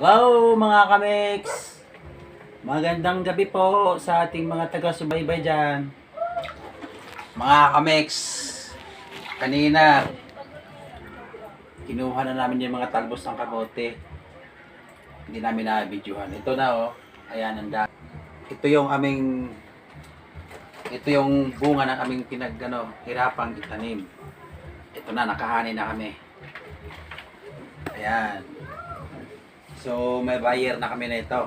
Hello mga kamix! Magandang gabi po sa ating mga taga-subaybay dyan. Mga kamix, kanina, kinuha na namin yung mga talbos ng kamote. Hindi namin na-videohan. Ito na oh, ayan ang dami. Ito yung aming, ito yung bunga ng aming pinag, ano, hirapang itanim. Ito na, nakahani na kami. Ayan. So, may buyer na kami na ito.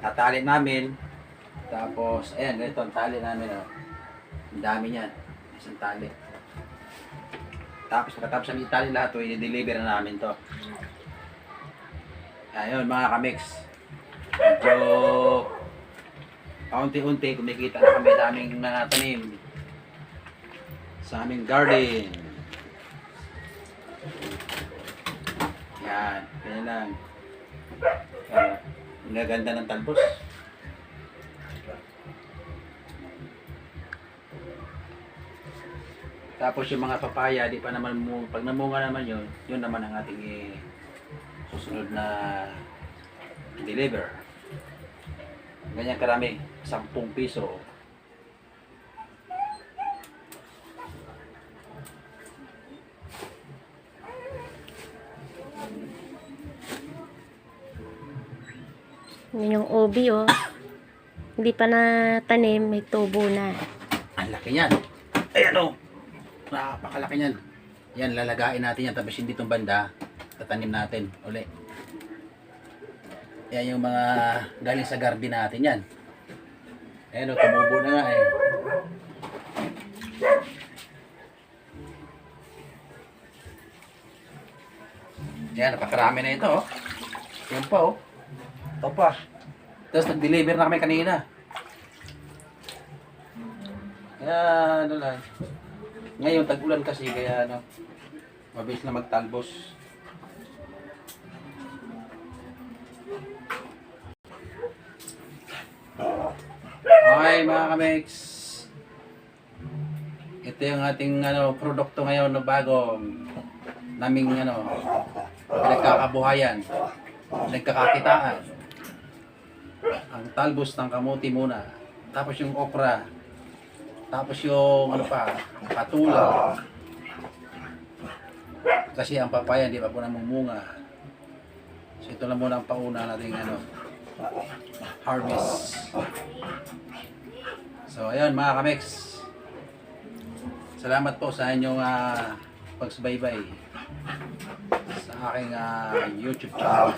Tatali namin. Tapos, ayan, ganito ang tali namin. Oh. Ang dami niyan. Isang tali. Tapos, pagkatapos namin itali lahat, oh, i-deliver na namin to. Ayun, mga kamix. Medyo paunti-unti kumikita na kami naming mga tanim sa aming garden. Yan, ganyan lang. Uh, ang gaganda ng talbos. Tapos yung mga papaya, di pa naman mu pag namunga naman yun, yun naman ang ating susunod na deliver. Ganyan karami, 10 piso. Yun yung ubi, oh. Hindi pa na tanim, may tubo na. Ang laki niyan. Ayan o. Napakalaki niyan. Yan, lalagain natin yan. Tapos hindi itong banda, tatanim natin uli. Yan yung mga galing sa garden natin yan. Ayan o, tumubo na nga eh. Yan, napakarami na ito oh. Yan pa oh. Ito pa. Tapos nag-deliver na kami kanina. Kaya ano lang. Ngayon tag-ulan kasi kaya ano mabilis na magtalbos. Okay mga kamix. Ito yung ating ano produkto ngayon no bagong naming ano pinagkakabuhayan, nagkakakitaan. Ang talbos ng kamuti muna. Tapos yung okra. Tapos yung ano pa, patula. Kasi ang papaya hindi pa po namumunga. So ito lang muna ang pauna nating ano, harvest. So ayun mga kamix. Salamat po sa inyong ah, pagsubaybay sa aking ah, YouTube channel.